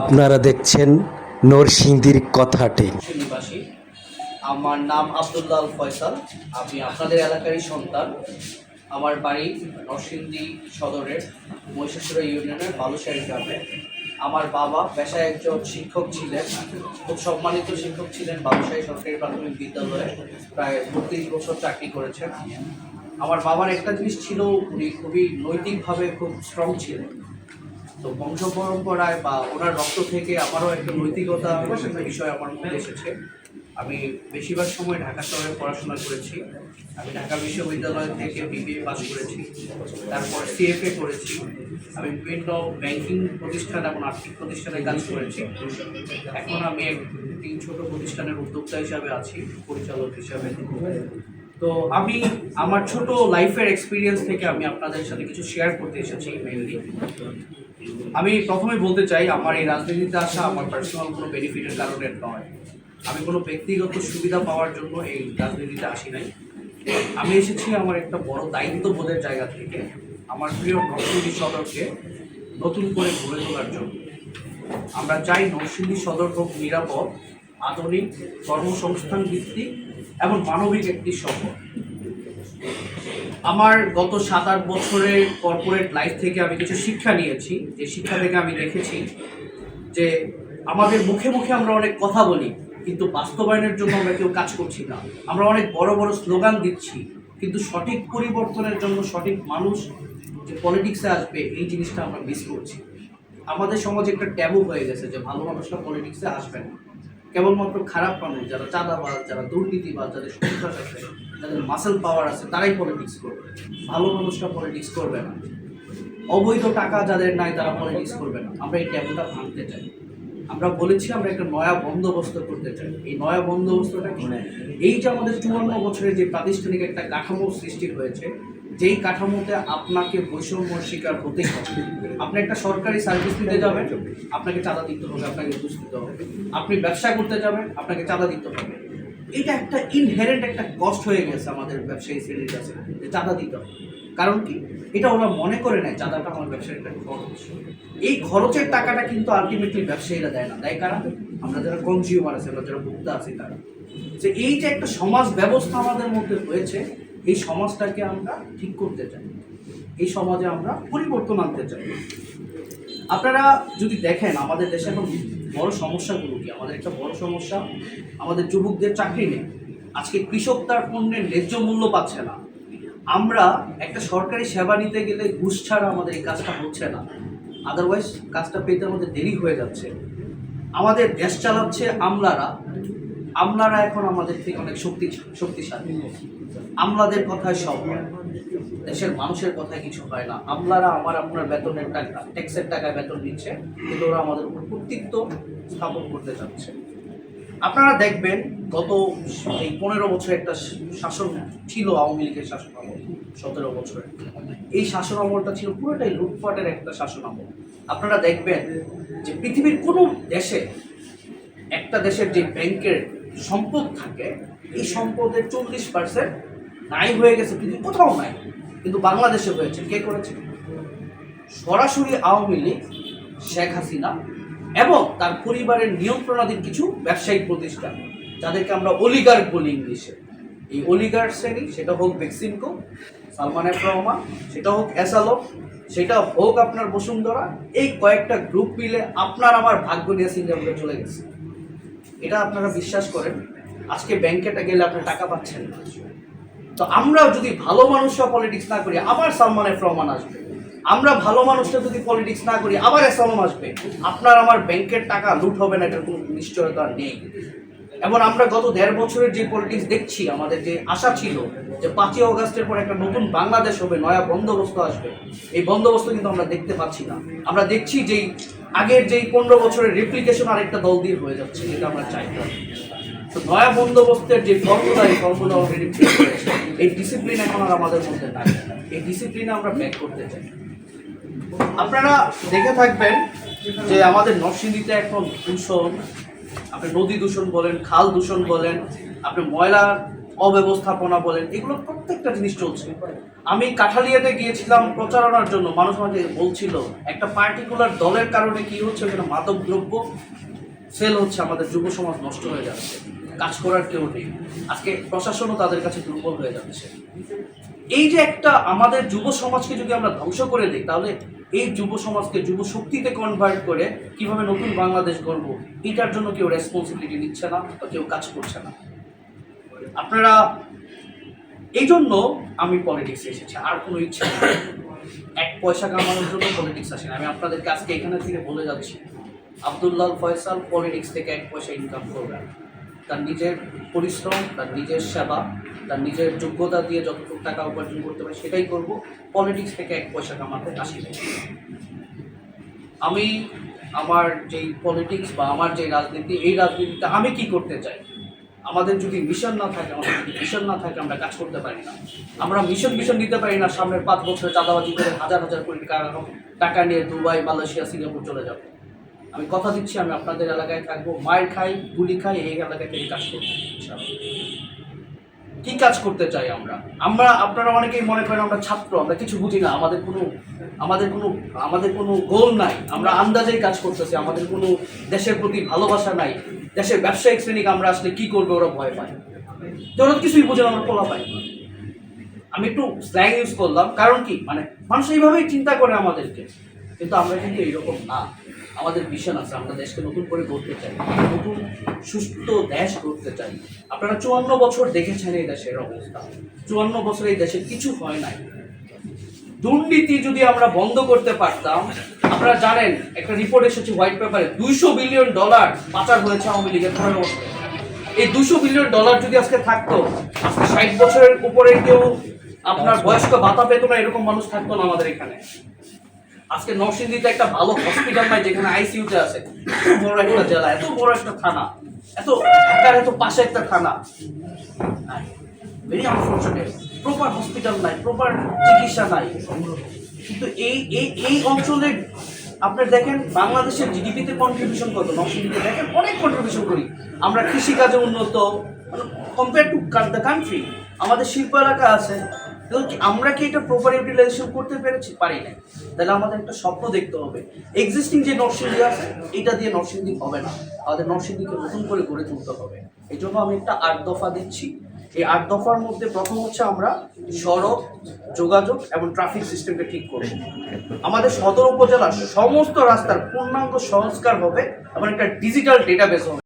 আপনারা দেখছেন নরসিংদীর কথাটে। আমার নাম আব্দুল্লাহ ফয়সাল। আমি আপনাদের এলাকারই সন্তান। আমার বাড়ি নরসিংদী সদরের মহিষাসুরা ইউনিয়নের বালুশাহী গ্রামে। আমার বাবা পেশায় একজন শিক্ষক ছিলেন, খুব সম্মানিত শিক্ষক ছিলেন বালুশাহী সরকারি প্রাথমিক বিদ্যালয়ে। প্রায় বত্রিশ বছর চাকরি করেছেন। আমার বাবার একটা জিনিস ছিল, উনি খুবই নৈতিকভাবে খুব স্ট্রং ছিলেন। তো বংশ পরম্পরায় বা ওনার রক্ত থেকে আমারও একটা নৈতিকতা একটা বিষয় আমার মধ্যে এসেছে। আমি বেশিরভাগ সময় ঢাকা শহরে পড়াশোনা করেছি। আমি ঢাকা বিশ্ববিদ্যালয় থেকে বিবিএ পাস করেছি, তারপর সিএফএ করেছি। আমি বিভিন্ন ব্যাংকিং প্রতিষ্ঠান এবং আর্থিক প্রতিষ্ঠানে কাজ করেছি। এখন আমি একটি ছোট প্রতিষ্ঠানের উদ্যোক্তা হিসাবে আছি, পরিচালক হিসাবে। তো আমি আমার ছোট লাইফের এক্সপিরিয়েন্স থেকে আমি আপনাদের সাথে কিছু শেয়ার করতে এসেছি মেনলি আমি প্রথমে বলতে চাই, আমার এই রাজনীতিতে আসা আমার পার্সোনাল কোনো বেনিফিটের কারণে নয়। আমি কোনো ব্যক্তিগত সুবিধা পাওয়ার জন্য এই রাজনীতিতে আসি নাই। আমি এসেছি আমার একটা বড় দায়িত্ববোধের জায়গা থেকে, আমার প্রিয় নরসিংদী সদরকে নতুন করে গড়ে তোলার জন্য। আমরা চাই নরসিংদী সদর হোক নিরাপদ, আধুনিক, কর্মসংস্থান ভিত্তিক এবং মানবিক একটি শহর। আমার গত সাত আট বছরের কর্পোরেট লাইফ থেকে আমি কিছু শিক্ষা নিয়েছি। যে শিক্ষা থেকে আমি দেখেছি যে আমাদের মুখে মুখে আমরা অনেক কথা বলি, কিন্তু বাস্তবায়নের জন্য আমরা কেউ কাজ করছি না। আমরা অনেক বড় বড় স্লোগান দিচ্ছি, কিন্তু সঠিক পরিবর্তনের জন্য সঠিক মানুষ যে পলিটিক্সে আসবে, এই জিনিসটা আমরা মিস করছি। আমাদের সমাজে একটা ট্যাবু হয়ে গেছে যে ভালো মানুষরা পলিটিক্সে আসবে না। কেবলমাত্র খারাপ মানুষ, যারা চাঁদাবাজ, যারা দুর্নীতিবাজ, যাদের সন্ত্রাস আছে যাদের মাসেল পাওয়ার আছে তারাই পলিটিক্স করবে। ভালো মানুষরা পলিটিক্স করবে না। অবৈধ টাকা যাদের নাই তারা পলিটিক্স করবে না। আমরা এই ট্যাবুটা ভাঙতে চাই। আমরা বলেছি আমরা একটা নয়া বন্দোবস্ত করতে চাই। এই নয়া বন্দোবস্তটা কি? এই যে আমাদের চুয়ান্ন বছরের যে প্রাতিষ্ঠানিক একটা কাঠামো সৃষ্টি হয়েছে যেই কাঠামোতে আপনাকে বৈষম্য শিকার হতেই হবে। আপনি একটা সরকারি সার্ভিস দিতে যাবেন আপনাকে চাঁদা দিতে হবে আপনাকে ঘুষ দিতে হবে। আপনি ব্যবসা করতে যাবেন আপনাকে চাঁদা দিতে হবে। এটা একটা ইনহেরেন্ট একটা কষ্ট হয়ে গেছে আমাদের ব্যবসায়ী শ্রেণির কাছে, যে চাঁদা দিতে হবে। কারণ কি? এটা ওরা মনে করে নেয়, চাঁদাটা আমার ব্যবসার একটা খরচ। এই খরচের টাকাটা কিন্তু আলটিমেটলি ব্যবসায়ীরা দেয় না। দেয় কারা? আমরা যারা কনজিউমার আছে, আমরা যারা ভোক্তা আছি তারা। যে এই যে একটা সমাজ ব্যবস্থা আমাদের মধ্যে হয়েছে, এই সমাজটাকে আমরা ঠিক করতে চাই। এই সমাজে আমরা পরিবর্তন আনতে চাই। আপনারা যদি দেখেন, আমাদের দেশে এখন বড় সমস্যাগুলো কি? আমাদের একটা বড় সমস্যা, আমাদের যুবকদের চাকরি নেই। আজকে কৃষক তার পণ্যের ন্যায্য মূল্য পাচ্ছে না। আমরা একটা সরকারি সেবা নিতে গেলে ঘুষ ছাড়া আমাদের এই কাজটা হচ্ছে না। আদারওয়াইজ কাজটা পেতে আমাদের দেরি হয়ে যাচ্ছে। আমাদের দেশ চালাচ্ছে আমলারা। আমলারা এখন আমাদের থেকে অনেক শক্তি শক্তিশালী। আমলাদের কথায় সব দেশের মানুষের কথায় কিছু হয় না। আমলারা আমার আপনার বেতনের টাকা ট্যাক্সের টাকায় বেতন দিচ্ছে, কিন্তু ওরা আমাদের উপর কর্তৃত্ব স্থাপন করতে চাচ্ছে আপনারা দেখবেন, গত এই পনেরো বছর একটা শাসন ছিল আওয়ামী লীগের শাসন আমল, সতেরো বছরের এই শাসন আমলটা ছিল পুরোটাই লুটপাটের একটা শাসন আমল। আপনারা দেখবেন যে পৃথিবীর কোনো দেশে, একটা দেশের যে ব্যাংকের সম্পদ থাকে, এই সম্পদের চল্লিশ পার্সেন্ট নাই হয়ে গেছে, কিন্তু কোথাও নাই, কিন্তু বাংলাদেশে হয়েছে। কে করেছে? সরাসরি আওয়ামী লীগ, শেখ হাসিনা এবং তার পরিবারের নিয়ন্ত্রণাধীন কিছু ব্যবসায়িক প্রতিষ্ঠান, যাদেরকে আমরা অলিগার্ক বলি ইংলিশে। এই অলিগার্ক শ্রেণি, সেটা হোক বেক্সিমকো, সালমান এফ রহমান, সেটা হোক এসালম, সেটা হোক আপনার বসুন্ধরা, এই কয়েকটা গ্রুপ মিলে আপনার আমার ভাগ্য নিয়ে সিঙ্গাপুরে চলে গেছে। এটা আপনারা বিশ্বাস করেন, আজকে ব্যাংকে গেলে আপনি টাকা পাচ্ছেন তো আমরা যদি ভালো মানুষরা পলিটিক্স না করি, আবার সালমান এফ আসবে। আমরা ভালো মানুষরা যদি পলিটিক্স না করি, আবার এসালম আসবে। আপনার আমার ব্যাংকের টাকা লুট হবে না, এটার কোনো নিশ্চয়তা নেই। এবং আমরা গত দেড় বছরের যে পলিটিক্স দেখছি, আমাদের যে আশা ছিল যে পাঁচই অগাস্টের পর একটা নতুন বাংলাদেশ হবে, নয়া বন্দোবস্ত আসবে, এই বন্দোবস্ত কিন্তু আমরা দেখতে পাচ্ছি না। আমরা দেখছি যেই আগের যেই পনেরো বছরের রেপ্লিকেশন আরেকটা দল দিয়ে হয়ে যাচ্ছে, যেটা আমরা চাই। না তো নয়া বন্দোবস্তের যে ফর্মুলা এই ফর্মুলা অলরেডি এই ডিসিপ্লিন এখন আর আমাদের মধ্যে নাই। এই ডিসিপ্লিনে আমরা ব্যাক করতে চাই। আপনারা দেখে থাকবেন যে আমাদের নরসিংদীতে এখন দূষণ আপনি নদী দূষণ বলেন, খাল দূষণ বলেন, আপনি ময়লা অব্যবস্থাপনা বলেন, এগুলো প্রত্যেকটা জিনিস চলছে। আমি কাঠালিয়াতে গিয়েছিলাম প্রচারণার জন্য, মানুষ আমাকে বলছিল, একটা পার্টিকুলার দলের কারণে কি হচ্ছে, ওখানে মাদক দ্রব্য সেল হচ্ছে, আমাদের যুব সমাজ নষ্ট হয়ে যাচ্ছে, কাজ করার কেউ নেই। আজকে প্রশাসনও তাদের কাছে দুর্বল হয়ে যাচ্ছে। এই যে একটা আমাদের যুব সমাজকে যদি আমরা ধ্বংস করে দিই, তাহলে এই যুব সমাজকে, যুব শক্তিতে কনভার্ট করে কীভাবে নতুন বাংলাদেশ গড়ব, এটার জন্য কেউ রেসপন্সিবিলিটি নিচ্ছে না বা কেউ কাজ করছে না। আপনারা এই জন্য আমি পলিটিক্সে এসেছি, আর কোনো ইচ্ছা নেই। এক পয়সা কামানোর জন্য পলিটিক্স আসেন আমি আপনাদেরকে আজকে এখানে থেকে বলে যাচ্ছি, আবদুল্লাহ ফয়সাল পলিটিক্স থেকে এক পয়সা ইনকাম করবেন। তার নিজের পরিশ্রম, তার নিজের সেবা তার নিজের যোগ্যতা দিয়ে যতটুকু টাকা উপার্জন করতে পারে সেটাই করব। পলিটিক্স থেকে এক পয়সা কামাতে আসি আমি আমার যেই পলিটিক্স বা আমার যে রাজনীতি, এই রাজনীতিতে আমি কি করতে চাই? আমাদের যদি মিশন না থাকে, আমাদের যদি মিশন না থাকে, আমরা কাজ করতে পারি না। আমরা মিশন মিশন নিতে পারি না, সামনের পাঁচ বছরে চাঁদাবাজি করে হাজার হাজার কোটি টাকা টাকা নিয়ে দুবাই, মালয়েশিয়া, সিঙ্গাপুর চলে যাব। আমি কথা দিচ্ছি, আমি আপনাদের এলাকায় থাকব। মায়ের খাই, গুলি খাই, এই এলাকায় থেকে কাজ করব। কি কাজ করতে চাই আমরা? আমরা, আপনারা অনেকেই মনে করেন আমরা ছাত্র, আমরা কিছু বুঝি না, আমাদের কোনো আমাদের কোনো আমাদের কোনো গোল নাই। আমরা আন্দাজেই কাজ করতেছি, আমাদের কোনো দেশের প্রতি ভালোবাসা নাই। দেশের ব্যবসায়িক শ্রেণীকে আমরা আসলে কি করবে ওরা ভয় পায়। ওরা কিছুই বুঝে আমরা পোলা পাই। আমি একটু স্ল্যাং ইউজ করলাম, কারণ কি? মানে মানুষ এইভাবেই চিন্তা করে আমাদেরকে। কিন্তু আমরা কিন্তু এইরকম না। আমাদের মিশন আছে, আমরা দেশকে নতুন করে গড়তে চাই, নতুন সুস্থ দেশ গড়তে চাই। আপনারা চুয়ান্ন বছর দেখেছেন এই দেশের অবস্থা। চুয়ান্ন বছর এই দেশে কিছু হয় নাই। দুর্নীতি যদি আমরা বন্ধ করতে পারতাম, আপনারা জানেন, একটা রিপোর্ট এসেছে হোয়াইট পেপারে দুইশো বিলিয়ন ডলার পাচার হয়েছে আওয়ামী লীগের বছরে এই দুশো বিলিয়ন ডলার যদি আজকে থাকতো ষাট বছরের উপরে কেউ আপনার বয়স্ক ভাতা পেত না, এরকম মানুষ থাকতো না আমাদের এখানে। আজকে নরসিংদীতে একটা ভালো হসপিটাল নাই যেখানে আইসিইউতে আছে। এত বড় একটা জেলা, এত বড় একটা থানা, এত ঢাকার এত পাশে একটা থানা। ভেরি আনফর্চুনেট প্রপার হসপিটাল নাই। প্রপার চিকিৎসা নাই। কিন্তু এই এই এই অঞ্চলে আপনার দেখেন, বাংলাদেশের জিডিপিতে কন্ট্রিবিউশন কত? নরসিংদীতে দেখেন, অনেক কন্ট্রিবিউশন করি। আমরা কৃষিকাজে উন্নত কম্পেয়ার টু দ্য কান্ট্রি আমাদের শিল্প এলাকা আছে আমরা কি এটা প্রপার ইউটিলাইজেশন করতে পেরেছি? পারি না তাহলে আমাদের একটা স্বপ্ন দেখতে হবে। এক্সিস্টিং যে নরসিংদী আছে, এটা দিয়ে নরসিংদী হবে না। আমাদের নরসিংদীকে নতুন করে গড়ে তুলতে হবে। এই জন্য আমি একটা আট দফা দিচ্ছি। এই আট দফার মধ্যে প্রথম হচ্ছে আমরা সড়ক, যোগাযোগ এবং ট্রাফিক সিস্টেমকে ঠিক করব। আমাদের সদর উপজেলার সমস্ত রাস্তার পূর্ণাঙ্গ সংস্কার হবে এবং একটা ডিজিটাল ডেটাবেস হবে।